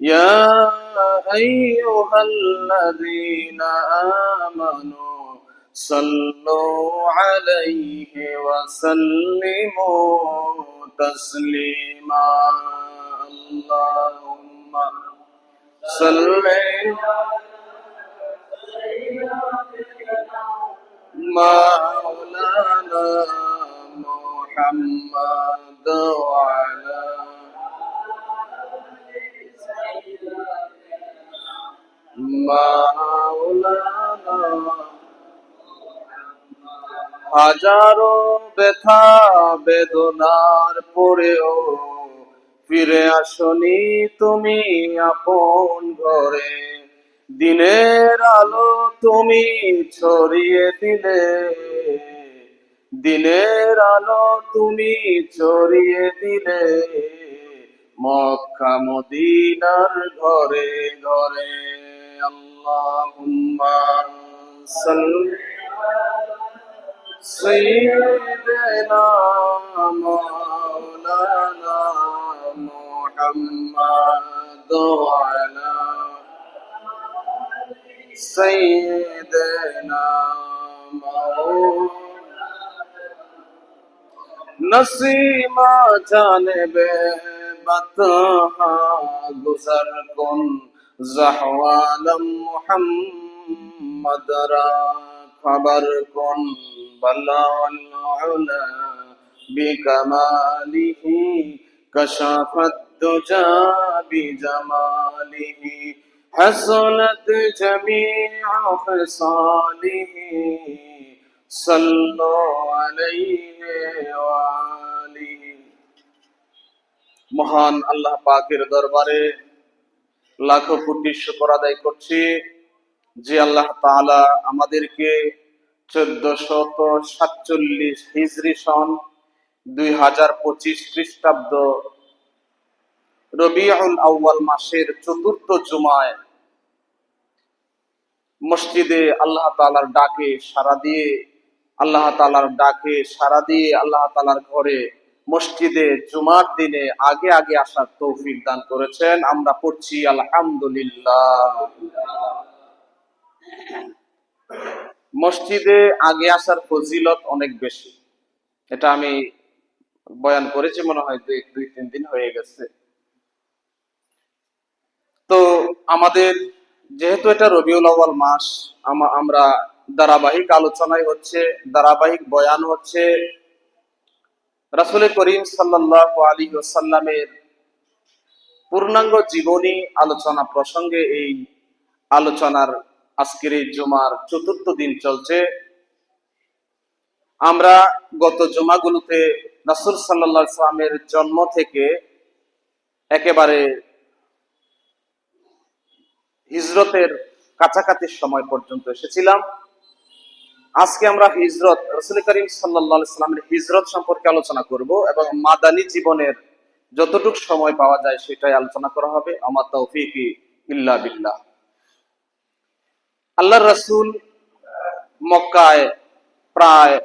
يا أيها الذين آمنوا صلوا عليه وسلموا تسليما. اللهم صل مولانا محمد وعلى হাজারো ব্যথা, বেদনার পরেও ফিরে আসনি তুমি আপন ঘরে। দিনের আলো তুমি ছড়িয়ে দিলে, দিনের আলো তুমি ছড়িয়ে দিলে, মক্কা মদিনার ঘরে ঘরে। اللهم صل سيدنا مولانا محمد وعلى سيدنا مولانا نسیمہ جانب بتہا گزر کن زحوالم محمد را خبر کن بلا والعلا بكماله كشف الدجى بجماله حسنت جميع خصاله صلوا عليه وآله মহান আল্লাহ পাকের দরবারে লাখো কোটি শুকর আদায় করছি যে আল্লাহ তাআলা আমাদেরকে চোদ্দশত সাতচল্লিশ হিজরি সন দুই হাজার পঁচিশ খ্রিস্টাব্দ রবিউল আউ্বাল মাসের চতুর্থ জুমায় মসজিদে আল্লাহ তালার ডাকে সারা দিয়ে, আল্লাহ তালার ডাকে সারা দিয়ে, আল্লাহ তালার ঘরে মসজিদে জুমার দিনে আগে আগে আসার তৌফিক দান করেছেন। আমরা পড়ছি, আলহামদুলিল্লাহ। মসজিদে আগে আসার ফজিলত অনেক বেশি। এটা আমি বয়ান করেছি, মনে হয় দুই দুই, তিন দিন হয়ে গেছে। তো আমাদের, যেহেতু এটা রবিউল আউয়াল মাস, আমা- আমরা ধারাবাহিক আলোচনায় হচ্ছে, ধারাবাহিক বয়ান হচ্ছে রাসুল করিম সাল্লাহ আলী ওসাল্লামের পূর্ণাঙ্গ জীবনী আলোচনা প্রসঙ্গে এই আলোচনার আজকের এই জুমার চতুর্থ দিন চলছে। আমরা গত জুমাগুলোতে রাসুল সাল্লাহ সাল্লামের জন্ম থেকে একেবারে হিজরতের কাছাকাছি সময় পর্যন্ত এসেছিলাম। আজকে আমরা হিজরত, রসুল করিম সাল্লাহ সাল্লামের হিজরত সম্পর্কে আলোচনা করব এবং মাদানী জীবনের যতটুক সময় পাওয়া যায় সেটাই আলোচনা করা হবে। আমার তৌফিক ইল্লা বিল্লাহ। আল্লাহ রসুল মক্কায় প্রায়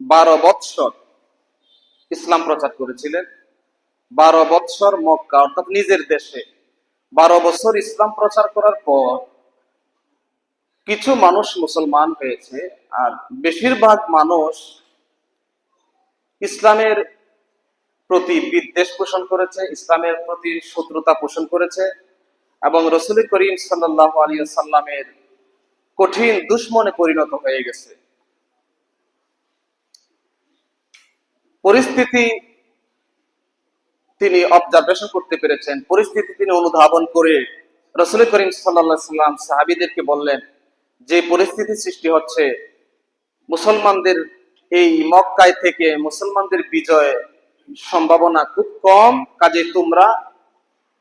বারো বৎসর ইসলাম প্রচার করেছিলেন। বারো বৎসর মক্কা, অর্থাৎ নিজের দেশে। বারো বছর ইসলাম প্রচার করার পর কিছু মানুষ মুসলমান হয়েছে, আর বেশিরভাগ মানুষ ইসলামের প্রতি বিদ্বেষ পোষণ করেছে, ইসলামের প্রতি শত্রুতা পোষণ করেছে এবং রসুল করিম সাল্লাহ আলী সাল্লামের কঠিন দুশ্মনে পরিণত হয়ে গেছে। পরিস্থিতি তিনি অবজারভেশন করতে পেরেছেন। পরিস্থিতি তিনি অনুধাবন করে রসুল করিম সাল্লাহ সাল্লাম সাহাবিদেরকে বললেন যে পরিস্থিতি সৃষ্টি হচ্ছে, মুসলমানদের এই মক্কায় থেকে মুসলমানদের বিজয় সম্ভাবনা খুব কম। কাজে তোমরা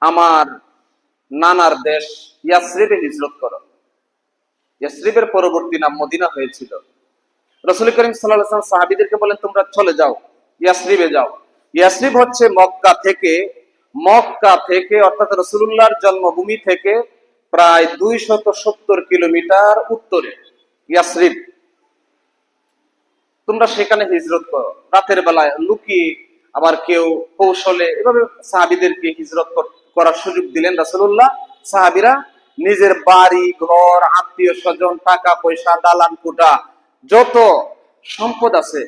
আমার নানার দেশ ইয়াসরিবে হিজরত করো। ইয়াসরিবের পরবর্তী নাম মদিনা হয়েছিল। রসুল করিম সাল্লাহ সাহাবিদেরকে বলেন, তোমরা চলে যাও, ইয়াসরিবে যাও। ইয়াসরিব হচ্ছে মক্কা থেকে মক্কা থেকে অর্থাৎ রসুল্লাহর জন্মভূমি থেকে প্রায় দুই শত সত্তর কিলোমিটার উত্তরে, ইয়াসরিব। তোমরা সেখানে হিজরত করো। রাতের বেলায় লুকিয়ে আবার কেউ কৌশলে, এভাবে সাহাবিদেরকে হিজরত করার সুযোগ দিলেন রাসুল্লাহ সাহাবিরা নিজের বাড়ি, ঘর, আত্মীয় স্বজন, টাকা পয়সা, দালান, কুটা, যত সম্পদ আছে,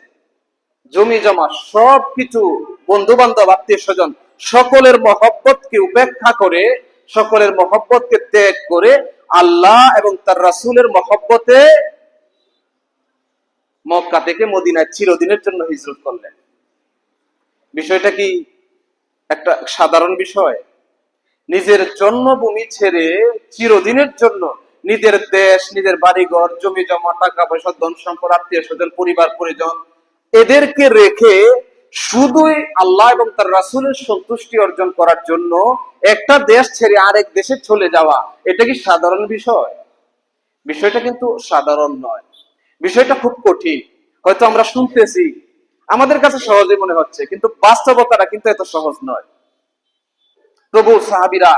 জমি জমা সব কিছু বন্ধু বান্ধব আত্মীয় স্বজন, সকলের মহব্বতকে উপেক্ষা করে সকলের মহব্বতকে ত্যাগ করে আল্লাহ এবং তার রাসূলের মহব্বতে মক্কা থেকে মদিনায় চিরদিনের জন্য হিজরত করলেন। বিষয়টা কি একটা সাধারণ বিষয়? নিজের জন্মভূমি ছেড়ে চিরদিনের জন্য নিজের দেশ, নিজের বাড়িঘর জমি জমা টাকা পয়সা ধন সম্পদ আত্মীয় স্বজন পরিবার, পরিজন এদেরকে রেখে শুধুই আল্লাহ এবং তার রাসূলের সন্তুষ্টি অর্জন করার জন্য একটা দেশ ছেড়ে আরেক দেশে চলে যাওয়া, এটা কি সাধারণ বিষয়? বিষয়টা কিন্তু সাধারণ নয়। বিষয়টা খুব কঠিন। হয়তো আমরা শুনতেছি, আমাদের কাছে সহজে মনে হচ্ছে, কিন্তু বাস্তবতাটা কিন্তু এত সহজ নয়। প্রভু সাহাবিরা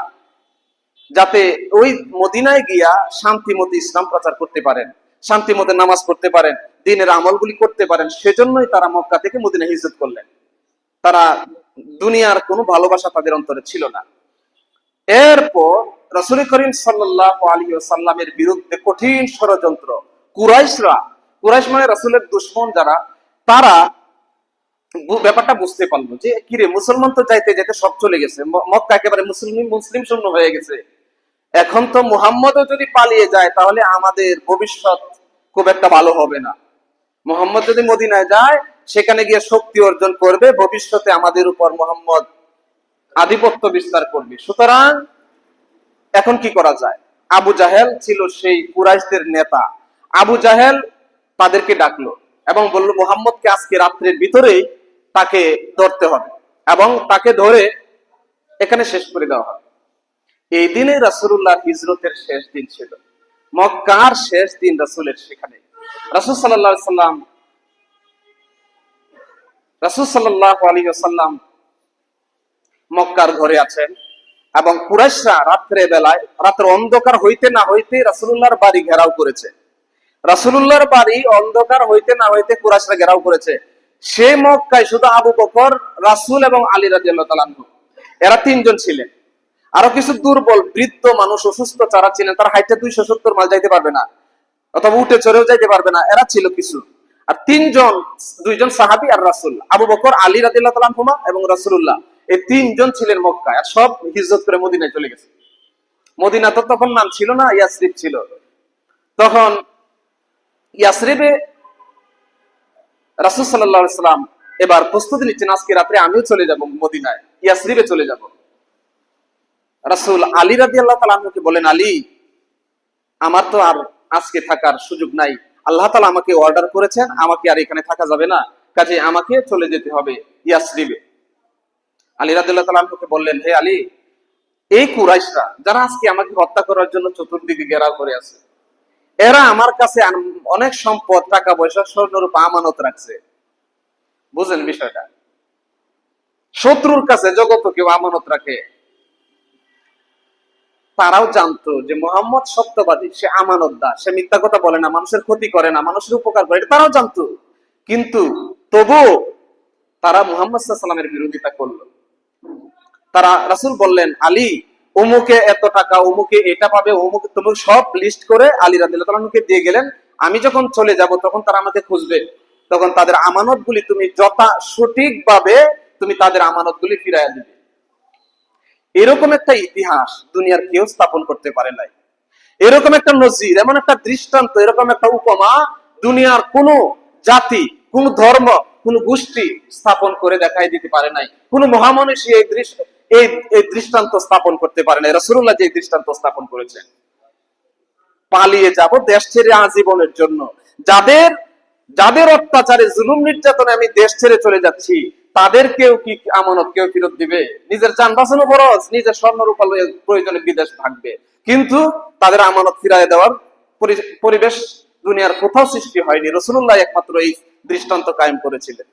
যাতে ওই মদিনায় গিয়া শান্তি মতো ইসলাম প্রচার করতে পারেন শান্তি মতো নামাজ পড়তে পারেন দিনের আমলগুলি করতে পারেন, সেজন্যই তারা মক্কা থেকে মদিনা হিজরত করলেন। তারা দুনিয়ার কোনো ভালোবাসা তাদের অন্তরে ছিল না। এরপর রসুল করিম সাল্লাহ আলী সাল্লামের বিরুদ্ধে কঠিন ষড়যন্ত্র, কুরাইশরা, কুরাইশ মানে রসুলের দুশ্মন যারা, তারা ব্যাপারটা বুঝতে পারল যে, কিরে, মুসলমান তো যাইতে যেতে সব চলে গেছে। মক্কা একেবারে মুসলিম মুসলিম শূন্য হয়ে গেছে। এখন তো মুহাম্মদও যদি পালিয়ে যায়, তাহলে আমাদের ভবিষ্যৎ খুব একটা ভালো হবে না। মোহাম্মদ যদি মদিনায় যায়, সেখানে গিয়ে শক্তি অর্জন করবে, ভবিষ্যতে আমাদের উপর মোহাম্মদ আধিপত্য বিস্তার করবে। সুতরাং, এখন কি করা যায়? আবু জাহেল ছিল সেই কুরাইশদের নেতা। আবু জাহেল তাদেরকে ডাকলো এবং বলল, মোহাম্মদকে আজকে রাত্রের ভিতরেই তাকে ধরতে হবে এবং তাকে ধরে এখানে শেষ করে দেওয়া হবে। এই দিনে রাসুল্লাহ হিজরতের শেষ দিন ছিল। মক্কার শেষ দিন রাসুলের সেখানে। রাসুল সাল্লাহ সাল্লাম রাসুল সাল্লাহ আলী সাল্লাম মক্কার ঘরে আছেন এবং কুরাইশরা রাত্রে বেলায়, রাত্রে অন্ধকার হইতে না হইতে রাসুল্লাহর বাড়ি ঘেরাও করেছে। রাসুল্লাহর বাড়ি অন্ধকার হইতে না হইতে কুরাইশরা ঘেরাও করেছে। সে মক্কায় শুধু আবু বকর, রাসুল এবং আলী রাজি আল্লাহ এরা তিনজন ছিলেন। আরও কিছু দুর্বল, বৃদ্ধ মানুষ, অসুস্থ যারা ছিলেন, তারা হাইটে দুইশো সত্তর মাইল যাইতে পারবে না। অথবা উঠে চড়েও যাইতে পারবে না, এরা ছিল কিছু। আর তিনজন, দুইজন সাহাবি আর রাসুল আবু বকর, আলী রাদিল্লাহ তালাহুমা এবং রাসুল্লাহ এই তিনজন ছিলেন মক্কায় আর সব হিজরত করে মদিনায় চলে গেছে। মদিনা তো তখন নাম ছিল না ইয়াসরিফ ছিল। তখন ইয়াসরিবে রাসুল সাল্লাম এবার প্রস্তুতি নিচ্ছেন, আজকে রাত্রে আমিও চলে যাব মদিনায়, ইয়াসরিবে চলে যাব। রাসুল আলী রাদি আল্লাহ তালাহকে বলেন, আলী, আমার তো আর আজকে থাকার সুযোগ নাই। আল্লাহ তালা আমাকে অর্ডার করেছেন, আমাকে আর এখানে থাকা যাবে না। কাজে আমাকে চলে যেতে হবে ইয়াসরিবে। আলী রাদিল্লাহ তালাহকে বললেন, হে আলী, এই কুরাইশরা যারা আজকে আমাকে হত্যা করার জন্য চতুর্দিকে ঘেরাও করে আছে, এরা আমার কাছে অনেক সম্পদ, টাকা পয়সা স্বর্ণরূপ আমানত রাখছে। বুঝলেন বিষয়টা? শত্রুর কাছে জগত কেউ আমানত রাখে। তারাও জানতো যে মোহাম্মদ সত্যবাদী, সে আমানতদার সে মিথ্যা কথা বলে না, মানুষের ক্ষতি করে না, মানুষের উপকার করে তারাও জানতো। কিন্তু তবুও তারা মুহাম্মদ সাল্লামের বিরোধিতা করল। তারা রাসূল বললেন, আলী, অমুকে এত টাকা, অমুকে এটা পাবে, অমুকে তুমি সব লিস্ট করে আলী তাআলাকে দিয়ে গেলেন। আমি যখন চলে যাব, তখন তারা আমাকে খুঁজবে। তখন তাদের আমানতগুলি তুমি যথা সঠিকভাবে তুমি তাদের আমানতগুলি ফিরাইয়া দিবে। এরকম একটা ইতিহাস দুনিয়ার কেউ স্থাপন করতে পারে নাই। এরকম একটা নজির, এমন একটা দৃষ্টান্ত, এরকম একটা উপমা দুনিয়ার কোন জাতি, কোন ধর্ম, কোন গোষ্ঠী স্থাপন করে দেখাই দিতে পারে নাই। কোন মহামনীষী এই দৃশ্য এই এই দৃষ্টান্ত স্থাপন করতে পারে নাই। রসুল্লাহ যে দৃষ্টান্ত স্থাপন করেছেন পালিয়ে যাব দেশ ছেড়ে আজীবনের জন্য। যাদের যাদের অত্যাচারে, জুলুম নির্যাতনে আমি দেশ ছেড়ে চলে যাচ্ছি তাদেরকেও কি আমানত কেউ ফেরত দিবে? নিজের যান বাঁচানো বরজ নিজের স্বর্ণ রূপা প্রয়োজনে বিদেশ ভাগবে। কিন্তু তাদের আমানত ফিরাই দেওয়ার পরিবেশ দুনিয়ার কোথাও সৃষ্টি হয়নি। রসুল্লাহ একমাত্র এই দৃষ্টান্ত কায়েম করেছিলেন।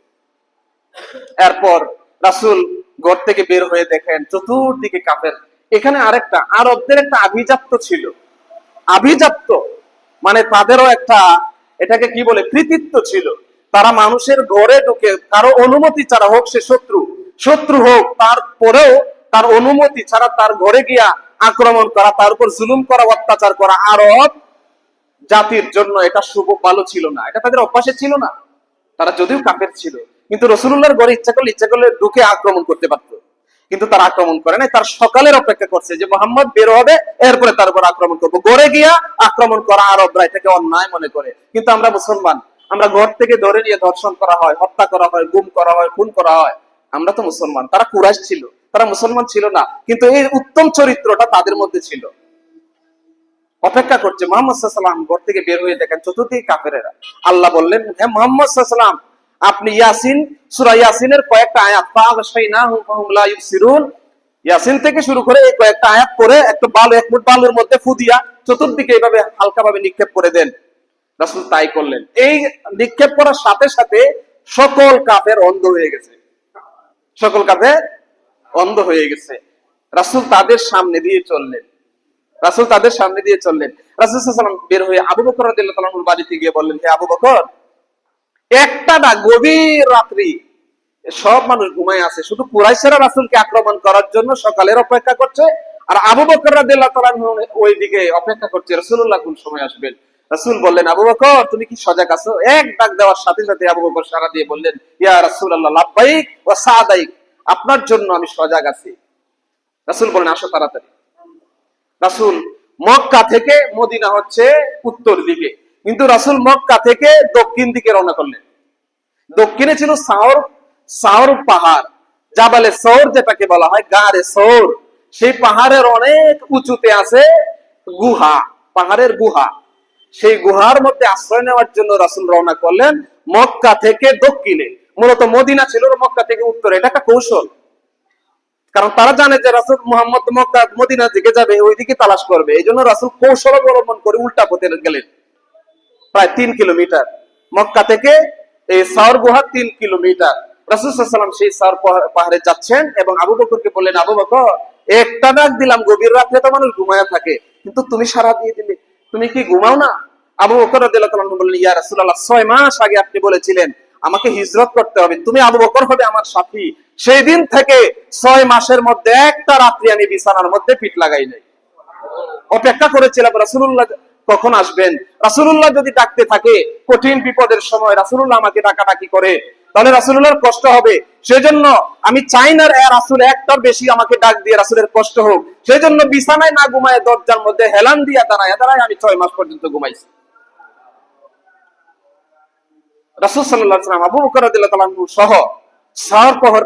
এরপর রাসূল ঘর থেকে বের হয়ে দেখেন চতুর্দিকে কাপের এখানে আরেকটা, আরবদের একটা আভিজাত্য ছিল। আভিজাত্য মানে তাদেরও একটা, এটাকে কি বলে, কৃতিত্ব ছিল। তারা মানুষের ঘরে ঢুকে, কারও অনুমতি ছাড়া হোক সে শত্রু শত্রু হোক তারপরেও তার অনুমতি ছাড়া তার ঘরে গিয়া আক্রমণ করা, তার উপর জুলুম করা, অত্যাচার করা, আরব জাতির জন্য এটা শুভ ভালো ছিল না। এটা তাদের অভ্যাসে ছিল না। তারা যদিও কাফের ছিল, কিন্তু রসুল্লাহর ঘরে ইচ্ছা করলে ইচ্ছা করলে ঢুকে আক্রমণ করতে পারতো। কিন্তু তারা আক্রমণ করে নাই, তার সকালের অপেক্ষা করছে যে মোহাম্মদ বের হবে, এরপরে তার উপর আক্রমণ করব। গড়ে গিয়া আক্রমণ করা আরবরা এটাকে অন্যায় মনে করে। কিন্তু আমরা মুসলমান আমরা ঘর থেকে ধরে নিয়ে ধর্ষণ করা হয়, হত্যা করা হয়, গুম করা হয়, খুন করা হয়। আমরা তো মুসলমান। তারা কুরাইশ ছিল। তারা মুসলমান ছিল না। কিন্তু এই উত্তম চরিত্রটা তাদের মধ্যে ছিল। অপেক্ষা করছে মোহাম্মদ সাল্লাম ঘর থেকে বের হয়ে দেখেন চতুর্দিকে কাফেরেরা। আল্লাহ বললেন হ্যাঁ মোহাম্মদ সাল্লাম আপনি ইয়াসিন, সূরা ইয়াসিনের কয়েকটা আয়াত ইয়াসিন থেকে শুরু করে এই কয়েকটা আয়াত করে একটা বালু, এক মুঠ বালুর মধ্যে ফুদিয়া চতুর্দিকে এইভাবে হালকাভাবে নিক্ষেপ করে দেন। রাসূল তাই করলেন। এই নিক্ষেপ করার সাথে সাথে সকল কাফের অন্ধ হয়ে গেছে। সকল কাফের অন্ধ হয়ে গেছে। রাসূল তাদের সামনে দিয়ে চললেন। রাসূল তাদের সামনে দিয়ে চললেন। রাসূল সাল্লাল্লাহু বের হয়ে আবু বকর রাদিয়াল্লাহু বাড়িতে গিয়ে বললেন, হে আবু বকর, একটা না গভীর রাত্রি সব মানুষ ঘুমায় আছে। শুধু কুরাইশেরা রাসুলকে আক্রমণ করার জন্য সকালের অপেক্ষা করছে আর আবু বকর রাদিয়াল্লাহু তাআলা ওই দিকে অপেক্ষা করছে। রাসূলুল্লাহ কোন সময় আসবেন? রাসূল বললেন, আবু বকর, তুমি কি সজাগ আছো? এক ডাক দেওয়ার সাথে সাথে আবু বকর সারা দিয়ে বললেন, ইয়া রাসূলুল্লাহ, লাব্বাইক ওয়া সাদাইক, আপনার জন্য আমি সজাগ আছি। রাসূল বলেন আসো তাড়াতাড়ি। রাসূল মক্কা থেকে মদিনা হচ্ছে উত্তর দিকে, কিন্তু রাসূল মক্কা থেকে দক্ষিণ দিকে রওনা করলেন। দক্ষিণে ছিল সাওর সাওর পাহাড়, জাবালে সৌর যেটাকে বলা হয় গাড়ে সৌর সেই পাহাড়ের অনেক উঁচুতে আছে গুহা, পাহাড়ের গুহা। সেই গুহার মধ্যে আশ্রয় নেওয়ার জন্য রাসূল রওনা করলেন মক্কা থেকে দক্ষিণে। মূলত মদিনা ছিল মক্কা থেকে উত্তরে। এটা একটা কৌশল। কারণ তারা জানে যে রাসুল মোহাম্মদ মক্কা, মদিনা দিকে যাবে ওই দিকে তালাশ করবে। এই জন্য রাসুল কৌশল অবলম্বন করে উল্টা পথে গেলেন। প্রায় তিন কিলোমিটার। মক্কা থেকে এই সাওর গুহা তিন কিলোমিটার। রাসুল সাল্লাম সেই পাহাড়- পাহাড়ে যাচ্ছেন এবং আবু বকরকে বললেন, আবু বকর, একটা ডাক দিলাম, গভীর রাত্রে তো মানুষ ঘুমায়া থাকে, কিন্তু তুমি সারা দিয়ে দিলে। তুমি কি ঘুমাও না? আবু বকর রাদিয়াল্লাহু বললেন, ইয়া রাসূলুল্লাহ, ছয় মাস আগে আপনি বলেছিলেন, আমাকে হিজরত করতে হবে। তুমি আবু বকর হবে আমার সাথী। সেই দিন থেকে ছয় মাসের মধ্যে একটা রাত্রি আমি বিছানার মধ্যে পিঠ লাগাই নাই। অপেক্ষা করেছিলাম, রাসূলুল্লাহ কখন আসবেন? রাসূলুল্লাহ যদি ডাকতে থাকে, কঠিন বিপদের সময় রাসূলুল্লাহ আমাকে ডাকাডাকি করে। তাহলে রাসূলুল্লাহর কষ্ট হবে। সেজন্য আমি চাই না রাসূল একটার বেশি আমাকে ডাক দিয়ে রাসূলের কষ্ট হোক। সেজন্য বিছানায় না ঘুমায়, দরজার মধ্যে হেলান দিয়া দাঁড়ায়। দাঁড়ায় আমি ছয় মাস পর্যন্ত ঘুমাইছি। রাসূল সাল্লাল্লাহু আলাইহি ওয়াসাল্লাম আবু সহ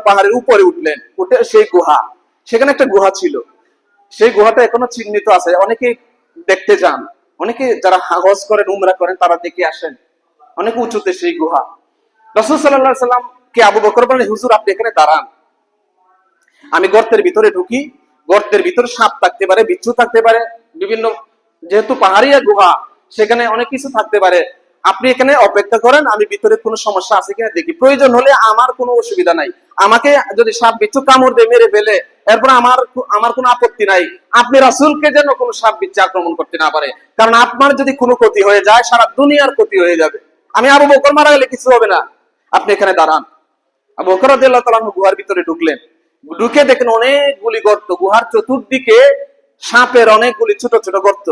পাহাড়ের উপরে উঠলেন। উঠে সেই গুহা। সেখানে একটা গুহা ছিল। সেই গুহাটা এখনও চিহ্নিত আছে। অনেকে দেখতে যান। অনেকে যারা হজ করেন, উমরা করেন, তারা দেখে আসেন। অনেক উঁচুতে সেই গুহা। আবু বকর হুজুর, আপনি এখানে দাঁড়ান। আমি গর্তের ভিতরে ঢুকি। গর্তের ভিতরে সাপ থাকতে পারে, বিচ্ছু থাকতে পারে, বিভিন্ন যেহেতু পাহাড়িয়া গুহা, সেখানে অনেক কিছু থাকতে পারে। আপনি এখানে অপেক্ষা করেন, আমি ভিতরে কোনো সমস্যা আছে কিনা দেখি। প্রয়োজন হলে আমার কোনো অসুবিধা নাই। আমাকে যদি সাপ বিচ্ছু কামড় দিয়ে মেরে ফেলে, এরপর আমার আমার কোনো আপত্তি নাই। আপনি রাসূলকে যেন কোনো সাপ বিচ্ছু আক্রমণ করতে না পারে। কারণ আপনার যদি কোনো ক্ষতি হয়ে যায়, সারা দুনিয়ার ক্ষতি হয়ে যাবে। আমি আবু বকর মারা গেলে কিছু হবে না। আপনি এখানে দাঁড়ান। আবু বকর রাদিয়াল্লাহু তাআলা গুহার ভিতরে ঢুকলেন। ঢুকে দেখেন অনেকগুলি গর্ত। গুহার চতুর্দিকে সাপের অনেকগুলি ছোট ছোট গর্ত।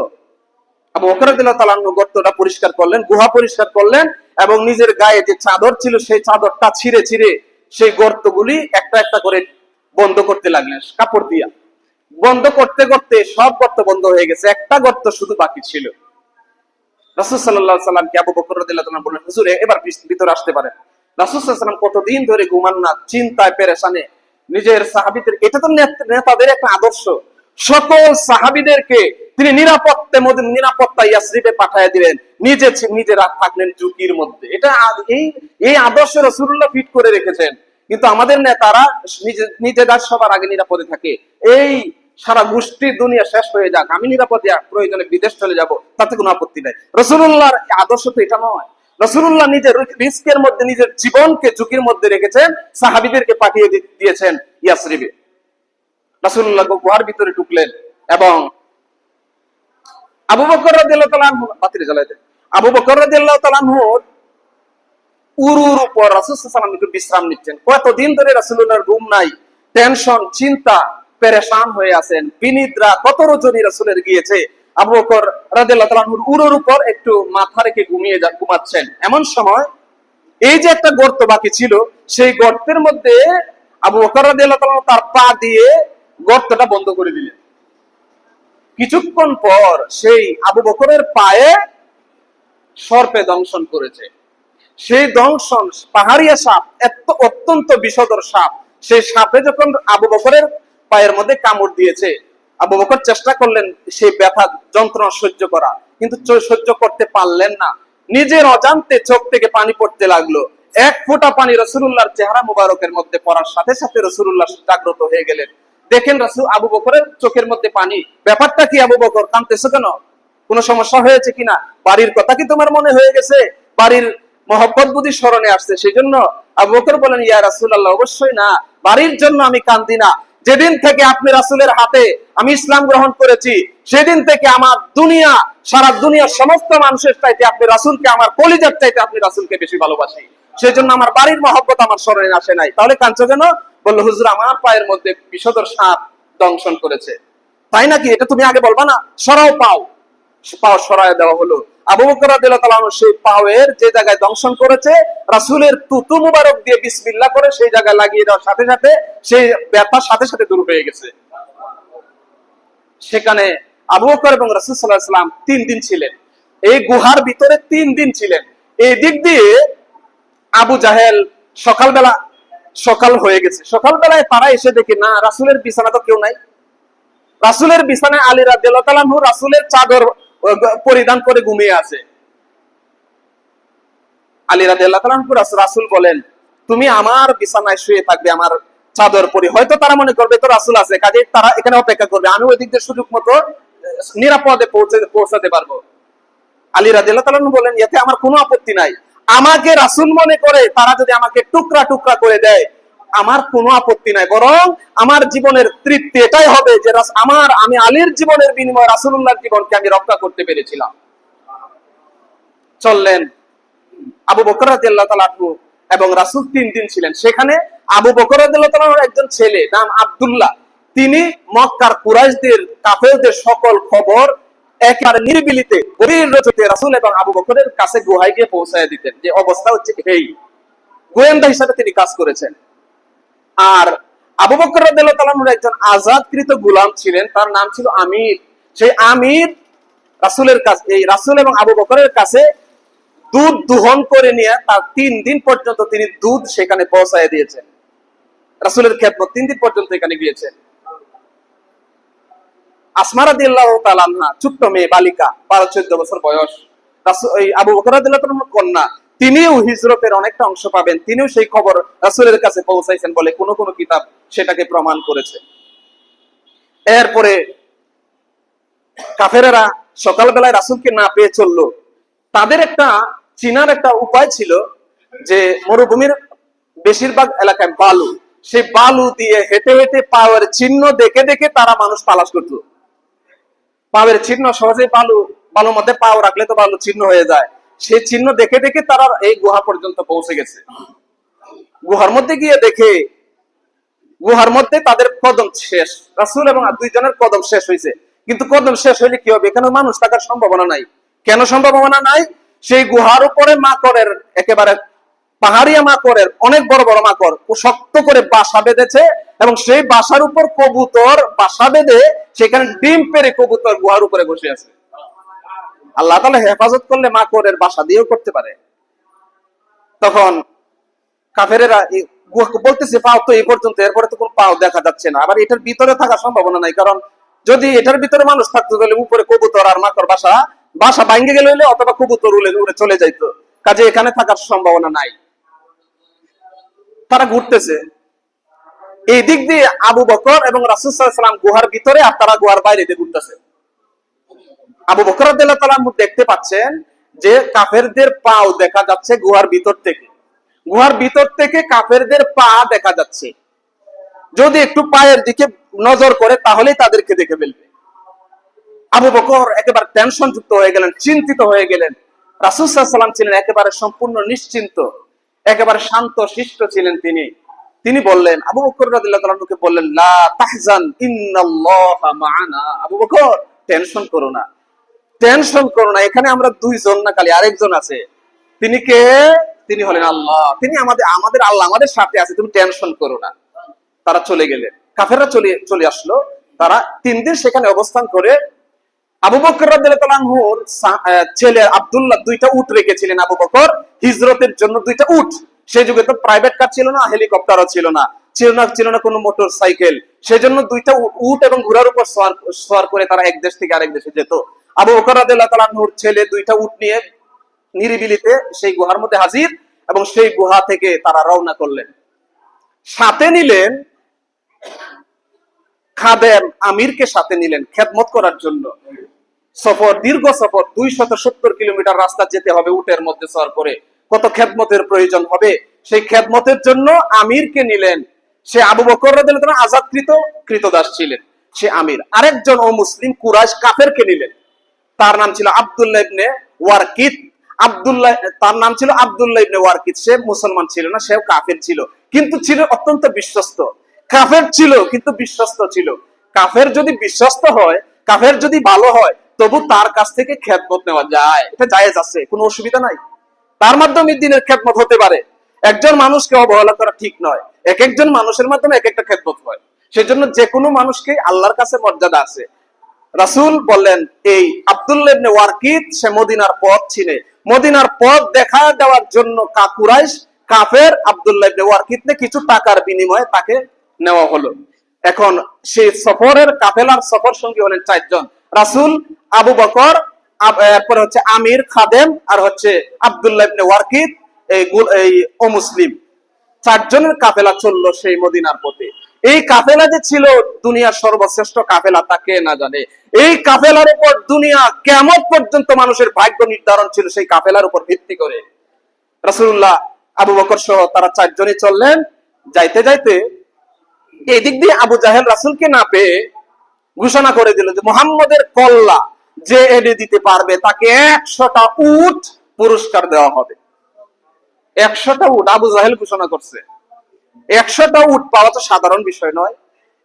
আবু বকর রাদিয়াল্লাহু তাআলা গর্তটা পরিষ্কার করলেন, গুহা পরিষ্কার করলেন এবং নিজের গায়ে যে চাদর ছিল সেই চাদরটা ছিঁড়ে ছিঁড়ে সেই গর্তগুলি একটা একটা করে বন্ধ করতে লাগলেন, কাপড় দিয়া। বন্ধ করতে করতে সব গর্ত বন্ধ হয়ে গেছে। একটা গর্ত শুধু বাকি ছিল। রাসূল আলাইহি সাল্লামকে আবু বকর রাদিয়াল্লাহু তাআলা বললেন, হুজুর এবার ভিতরে আসতে পারেন। রাসূল সাল্লাল্লাহু আলাইহি সাল্লাম কতদিন ধরে ঘুমান না, চিন্তায় পেরেশানে। নিজের সাহাবীদের, এটা তো নেতাদের একটা আদর্শ। সকল সাহাবীদেরকে তিনি নিরাপত্তা মধ্যে নিরাপত্তা ইয়াসরিবে পাঠিয়ে দিলেন। নিজে নিজে রাত থাকলেন ঝুঁকির মধ্যে। এটা এই এই আদর্শ রাসূলুল্লাহ ফিট করে রেখেছেন। কিন্তু আমাদের নেতারা নিজে নিজেরা সবার আগে নিরাপদে থাকে। এই সারা গোষ্ঠীর দুনিয়া শেষ হয়ে যাক। আমি নিরাপদে, প্রয়োজনে বিদেশ চলে যাব। তাতে কোনো আপত্তি নাই। রসুল্লাহর আদর্শ তো এটা নয়। রসুল্লাহ নিজের রিস্কের মধ্যে, নিজের জীবনকে ঝুঁকির মধ্যে রেখেছেন, সাহাবিদেরকে পাঠিয়ে দিয়েছেন ইয়াসরিবে। রসুল্লাহ গুহার ভিতরে ঢুকলেন এবং আবু বকর রাদিয়াল্লাহু আনহু জ্বালাই দেন। আবু বকর রাদিয়াল্লাহু উরুর উপর রাসূল সাল্লাল্লাহু আলাইহি বিশ্রাম নিচ্ছেন। কতদিন ধরে রাসূলুল্লাহর ঘুম নাই টেনশন চিন্তা, পেরেশান হয়ে আছেন, বিনিদ্রা, কত রজনী রাসূলের গিয়েছে আবু বকর রাদিয়াল্লাহু তাআলা উরুর উপর একটু মাথা রেখে ঘুমিয়ে ঘুমাচ্ছেন। এমন সময় এই যে একটা গর্ত বাকি ছিল, সেই গর্তের মধ্যে আবু বকর তাআলা তার পা দিয়ে গর্তটা বন্ধ করে দিলেন। কিছুক্ষণ পর সেই আবু বকরের পায়ে সর্পে দংশন করেছে। সেই দংশন, পাহাড়িয়া সাপ এত অত্যন্ত বিষধর সাপ, সেই সাপে যখন আবু বকরের পায়ের মধ্যে কামড় দিয়েছে আবু বকর চেষ্টা করলেন সেই ব্যথা, যন্ত্রণা সহ্য করা। কিন্তু সহ্য করতে পারলেন না। নিজের অজান্তে চোখ থেকে পানি পড়তে লাগল। এক ফোঁটা পানি রসুল্লাহর চেহারা মুবারকের মধ্যে পড়ার সাথে সাথে রসুল্লাহ জাগ্রত হয়ে গেলেন। দেখেন রসুল আবু বকরের চোখের মধ্যে পানি। ব্যাপারটা কি আবু বকর, কাঁদতেছো কেন? কোনো সমস্যা হয়েছে কিনা বাড়ির কথা কি তোমার মনে হয়ে গেছে? বাড়ির মহব্বত বুদ্ধি স্মরণে আসছে। সেই জন্য আবু বকর বলেন, ইয়া রাসূলুল্লাহ, অবশ্যই না। বাড়ির জন্য আমি কান্দি না। যেদিন থেকে আপনি রাসূলের হাতে আমি ইসলাম গ্রহণ করেছি, সেদিন থেকে আমার দুনিয়া, সারা দুনিয়ার সমস্ত মানুষের চাইতে আপনি রাসূলকে, আমার কলিজার চাইতে আপনি রাসূলকে বেশি ভালোবাসি। সেই জন্য আমার বাড়ির মহব্বত আমার স্মরণে আসে নাই। তাহলে কাঁদছো কেন? বলল, হুজুর, আমার পায়ের মধ্যে বিষধর সাপ দংশন করেছে। তাই নাকি? এটা তুমি আগে বলবা না? সরাও পাও। পাও সরায় দেওয়া হলো। আবু বকর রাদিয়াল্লাহু সেই পাওয়ের যে জায়গায় দংশন করেছে, রাসূলের তুতু মুবারক দিয়ে বিসমিল্লাহ করে সেই জায়গায় লাগিয়ে দেওয়ার সাথে সাথে সেই ব্যথার সাথে সাথে দূর হয়ে গেছে। সেখানে আবু বকর এবং রাসূল সাল্লাল্লাহু তিন দিন ছিলেন। এই গুহার ভিতরে তিন দিন ছিলেন। এই দিক দিয়ে আবু জাহেল সকালবেলা, সকাল হয়ে গেছে। সকালবেলায় তারা এসে দেখে, না, রাসূলের বিছানা তো কেউ নাই। রাসূলের বিছানায় আলী তাআলা রাসূলের চাদর পরিধান করে ঘুমিয়ে আছে। আলী তাআলা আনহু রাসূল বলেন, তুমি আমার বিছানায় শুয়ে থাকবে, আমার চাদর পরি। হয়তো তারা মনে করবে, তো রাসূল আছে, কাজে তারা এখানে অপেক্ষা করবে, আমি ওই দিক দিয়ে সুযোগ মতো নিরাপদে পৌঁছে, পৌঁছাতে পারব। আলী তাআলা বলেন, এতে আমার কোনো আপত্তি নাই। আমাকে রাসূল মনে করে, তারা যদি আমাকে টুকরা টুকরা করে দেয় আমার কোনো আপত্তি নাই, বরং আমার জীবনের তৃপ্তি এটাই হবে যে আমার, আমি আলীর জীবনের বিনিময়ে রাসূলুল্লাহর জীবনকে আমি রক্ষা করতে পেরেছিলাম। চললেন আবু বকর এবং রাসূল তিন দিন ছিলেন। সেখানে আবু বকর একজন ছেলে নাম আব্দুল্লাহ। তিনি মক্কার কুরাইশদের, কাফেরদের সকল খবর একেবারে নিরিবিলিতে গভীর রজতে রাসূল এবং আবু বকরের কাছে গুহায় গিয়ে পৌঁছায় দিতেন। যে অবস্থা হচ্ছে এই। গোয়েন্দা হিসাবে তিনি কাজ করেছেন। আর আবু বকর রাদিয়াল্লাহু তাআলা একজন আজাদকৃত গোলাম ছিলেন, তার নাম ছিল আমির। সেই আমির রাসূলের কাছে এই রাসূল এবং আবু বকরের কাছে দুধ দুহন করে নিয়ে তার তিন দিন পর্যন্ত তিনি দুধ সেখানে পৌঁছায় দিয়েছেন। রাসূলের খেদমত তিন দিন পর্যন্ত এখানে গিয়েছেন আসমারা দিল্লাহ তালান্না ছোট্ট মেয়ে, বালিকা, বারো চোদ্দ বছর বয়স। রাসূল- আবু বকর রাদিয়াল্লাহু কন্যা। তিনিও হিজরতের অনেকটা অংশ পাবেন। তিনিও সেই খবর রাসূলের কাছে পৌঁছাইছেন বলে কোন কোন কিতাব সেটাকে প্রমাণ করেছে। এরপরে কাফেরেরা সকালবেলায় রাসূলকে না পেয়ে চলল। তাদের একটা চিনার একটা উপায় ছিল যে মরুভূমির বেশিরভাগ এলাকায় বালু। সেই বালু দিয়ে হেঁটে হেঁটে পাওয়ার চিহ্ন দেখে দেখে তারা মানুষ তালাশ করত। পাওয়ের চিহ্ন সহজেই বালু বালুর মধ্যে পাও রাখলে তো বালু চিহ্ন হয়ে যায়। সেই চিহ্ন দেখে দেখে তারা এই গুহা পর্যন্ত পৌঁছে গেছে। গুহার মধ্যে গিয়ে দেখে, গুহার মধ্যে তাদের কদম শেষ। রাসুল এবং দুইজনের কদম শেষ হয়েছে। কিন্তু কদম শেষ হইলে কি হবে? এখানে মানুষ থাকার সম্ভাবনা নাই। কেন সম্ভাবনা নাই? সেই গুহার উপরে মাকড়ের একেবারে পাহাড়িয়া মাকড়ের অনেক বড় বড় মাকড় ও শক্ত করে বাসা বেঁধেছে এবং সেই বাসার উপর কবুতর বাসা বেঁধে সেখানে ডিম পেরে কবুতর গুহার উপরে বসে আছে। আল্লাহ তাহলে হেফাজত করলে মাকড়ের বাসা দিয়েও করতে পারে। তখন কাফেরেরা বলতেছে, পাও তো এই পর্যন্ত, এরপরে তো কোনো পাও দেখা যাচ্ছে না। আবার এটার ভিতরে থাকার সম্ভাবনা নাই, কারণ যদি এটার ভিতরে মানুষ থাকতো, তাহলে উপরে কবুতর আর মাকড় বাসা বাসা ভাঙ্গে গেলে হইলে অথবা কবুতর উড়ে উড়ে চলে যাইতো। কাজে এখানে থাকার সম্ভাবনা নাই। তারা ঘুরতেছে। এই দিক দিয়ে আবু বকর এবং রাসুসাল্লাম গুহার ভিতরে আর তারা গুহার বাইরে দিয়ে ঘুরতেছে। আবু বকর দেখতে পাচ্ছেন যে কাফেরদের পাও দেখা যাচ্ছে গুহার ভিতর থেকে। গুহার ভিতর থেকে কাফেরদের পা দেখা যাচ্ছে। যদি একটু পায়ের দিকে নজর করে তাহলেই তাদেরকে দেখে ফেলবে। আবু বকর একেবারে টেনশন যুক্ত হয়ে গেলেন, চিন্তিত হয়ে গেলেন। রাসুল সাল্লাম ছিলেন একেবারে সম্পূর্ণ নিশ্চিন্ত, একেবারে শান্ত, শিষ্ট ছিলেন তিনি। তিনি বললেন, আবু বকর আনহুকে বললেন, লা আবু বকর, টেনশন করো না। টেনশন করো না এখানে আমরা দুইজন না খালি আরেকজন আছে। তিনি কে? তিনি হলেন আল্লাহ। তিনি আমাদের আমাদের আল্লাহ আমাদের সাথে আছে তুমি টেনশন করো না। তারা চলে গেলেন। কাফেররা চলে চলে আসলো। তারা তিন দিন সেখানে অবস্থান করে। আবু বকর রাদিয়াল্লাহু আনহুর সা- আহ, ছেলে আব্দুল্লাহ দুইটা উট রেখেছিলেন আবু বকর। হিজরতের জন্য দুইটা উট। সেই যুগে তো প্রাইভেট কার ছিল না হেলিকপ্টারও ছিল না। ছিল না ছিল না কোনো মোটর সাইকেল সেজন্য দুইটা উট- এবং ঘোড়ার উপর সওয়ার সওয়ার করে তারা এক দেশ থেকে আরেক দেশে যেত। আবু রাদিয়াল্লাহু ছেলে দুইটা উট নিয়ে নিরিবিলিতে সেই গুহার মধ্যে হাজির এবং সেই গুহা থেকে তারা রওনা করলেন। সাথে নিলেন খাদেম আমিরকে সাথে নিলেন খেদমত করার জন্য। সফর, দীর্ঘ সফর, দুই শত সত্তর কিলোমিটার রাস্তা যেতে হবে উটের মধ্যে সর করে। কত খেদমতের প্রয়োজন হবে? সেই খেদমতের জন্য আমিরকে নিলেন। সে আবু বকর আজাদকৃত কৃতদাস ছিলেন। সে আমির। আরেকজন ও মুসলিম কুরাইশ কাফেরকে নিলেন। তার নাম ছিল আব্দুল্লাহ ইবনে ওয়ারকিত। আব্দুল্লাহ, তার নাম ছিল আব্দুল্লাহ ইবনে ওয়ারকিত। সে মুসলমান ছিল না, সেও কাফের ছিল। কিন্তু ছিল অত্যন্ত বিশ্বস্ত। কাফের ছিল, কিন্তু বিশ্বস্ত ছিল। কাফের যদি বিশ্বস্ত হয়, কাফের যদি ভালো হয়, তবু তার কাছ থেকে খেদমত নেওয়া যায়। এটা জায়েজ আছে, কোনো অসুবিধা নাই। তার মাধ্যমে দিনের খেদমত হতে পারে। একজন মানুষকে অবহেলা করা ঠিক নয়। এক একজন মানুষের মাধ্যমে এক একটা খেদমত হয়। সেজন্য যে কোনো মানুষকে আল্লাহর কাছে মর্যাদা আছে। রাসূল বললেন, এই আব্দুল্লাহ ইবনে ওয়ারকিদ সে মদিনার পথ ছিনে মদিনার পথ দেখা দেওয়ার জন্য কাকুরাইশ কাফের আব্দুল্লাহ ইবনে ওয়ারকিদকে কিছু টাকার বিনিময়ে তাকে নেওয়া হলো। এখন সেই সফরের কাফেলার সফর সঙ্গী হলেন চারজন। রাসূল আবু বকর এরপরে হচ্ছে আমির, খাদেম আর হচ্ছে আব্দুল্লাহ ইবনে ওয়ারকিদ, এই গুল- এই ও মুসলিম চারজনের কাফেলা চলল সেই মদিনার পথে। এই কাফেলা যে ছিল দুনিয়ার সর্বশ্রেষ্ঠ কাফেলা তা কে না জানে? এই কাফেলার উপর দুনিয়া কেমন পর্যন্ত মানুষের ভাগ্য নির্ধারণ ছিল সেই কাফেলার উপর ভিত্তি করে? রাসূলুল্লাহ আবু বকর সহ তারা চারজনই চললেন। যাইতে যাইতে এই দিক দিয়ে আবু জাহেল রাসূলকে না পেয়ে ঘোষণা করে দিল যে মোহাম্মদের কল্লা যে এনে দিতে পারবে তাকে একশোটা উট পুরস্কার দেওয়া হবে। একশোটা উট আবু জাহেল ঘোষণা করছে। একশোটা উট পাওয়া তো সাধারণ বিষয় নয়।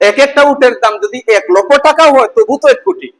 এক একটা উটের দাম যদি এক লক্ষ টাকা হয়, তবু তো এক কোটি।